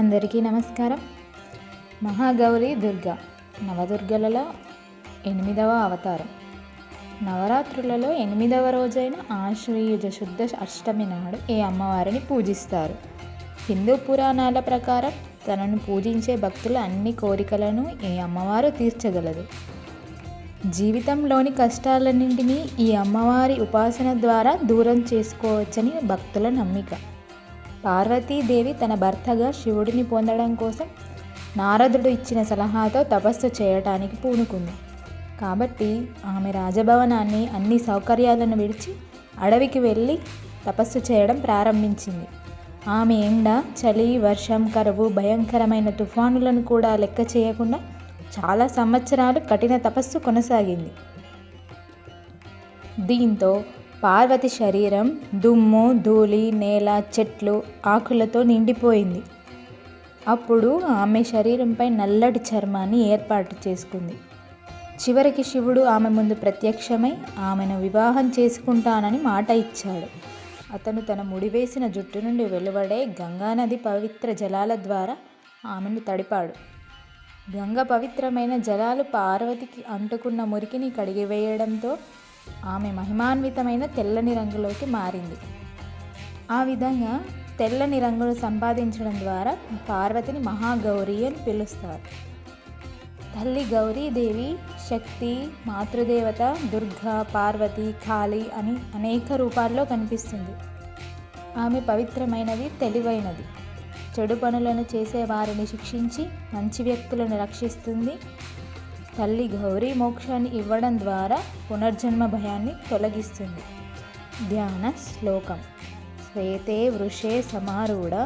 అందరికీ నమస్కారం. మహాగౌరి దుర్గా నవదుర్గలలో ఎనిమిదవ అవతారం. నవరాత్రులలో ఎనిమిదవ రోజైన ఆశ్వయుజ శుద్ధ అష్టమి నాడు ఈ అమ్మవారిని పూజిస్తారు. హిందూ పురాణాల ప్రకారం తనను పూజించే భక్తుల అన్ని కోరికలను ఈ అమ్మవారు తీర్చగలదు. జీవితంలోని కష్టాలన్నింటినీ ఈ అమ్మవారి ఉపాసన ద్వారా దూరం చేసుకోవచ్చని భక్తుల నమ్మిక. పార్వతీదేవి తన భర్తగా శివుడిని పొందడం కోసం నారదుడు ఇచ్చిన సలహాతో తపస్సు చేయటానికి పూనుకుంది. కాబట్టి ఆమె రాజభవనాన్ని అన్ని సౌకర్యాలను విడిచి అడవికి వెళ్ళి తపస్సు చేయడం ప్రారంభించింది. ఆమె ఎండ చలి వర్షం కరువు భయంకరమైన తుఫానులను కూడా లెక్క చేయకుండా చాలా సంవత్సరాలు కఠిన తపస్సు కొనసాగింది. దీంతో పార్వతి శరీరం దుమ్ము ధూళి నేల చెట్లు ఆకులతో నిండిపోయింది. అప్పుడు ఆమె శరీరంపై నల్లటి చర్మాన్ని ఏర్పాటు చేసుకుంది. చివరికి శివుడు ఆమె ముందు ప్రత్యక్షమై ఆమెను వివాహం చేసుకుంటానని మాట ఇచ్చాడు. అతను తన ముడివేసిన జుట్టు నుండి వెలువడే గంగానది పవిత్ర జలాల ద్వారా ఆమెను తడిపాడు. గంగ పవిత్రమైన జలాలు పార్వతికి అంటుకున్న మురికిని కడిగివేయడంతో ఆమె మహిమాన్వితమైన తెల్లని రంగులోకి మారింది. ఆ విధంగా తెల్లని రంగును సంపాదించడం ద్వారా పార్వతిని మహాగౌరి అని పిలుస్తారు. తల్లి గౌరీదేవి శక్తి మాతృదేవత దుర్గా పార్వతి కాళి అని అనేక రూపాల్లో కనిపిస్తుంది. ఆమె పవిత్రమైనది తెలివైనది. చెడు పనులను చేసే వారిని శిక్షించి మంచి వ్యక్తులను రక్షిస్తుంది. తల్లి గౌరీ మోక్షాన్ని ఇవ్వడం ద్వారా పునర్జన్మ భయాన్ని తొలగిస్తుంది. ధ్యాన శ్లోకం. శ్వేతే వృషే సమారూఢ.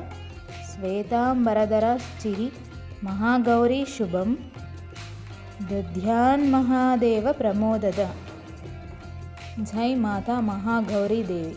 శ్వేతాంబరధర చిరి మహాగౌరీ శుభం. దధ్యాన్ మహాదేవ ప్రమోదద. జై మాతా మహాగౌరీ దేవి.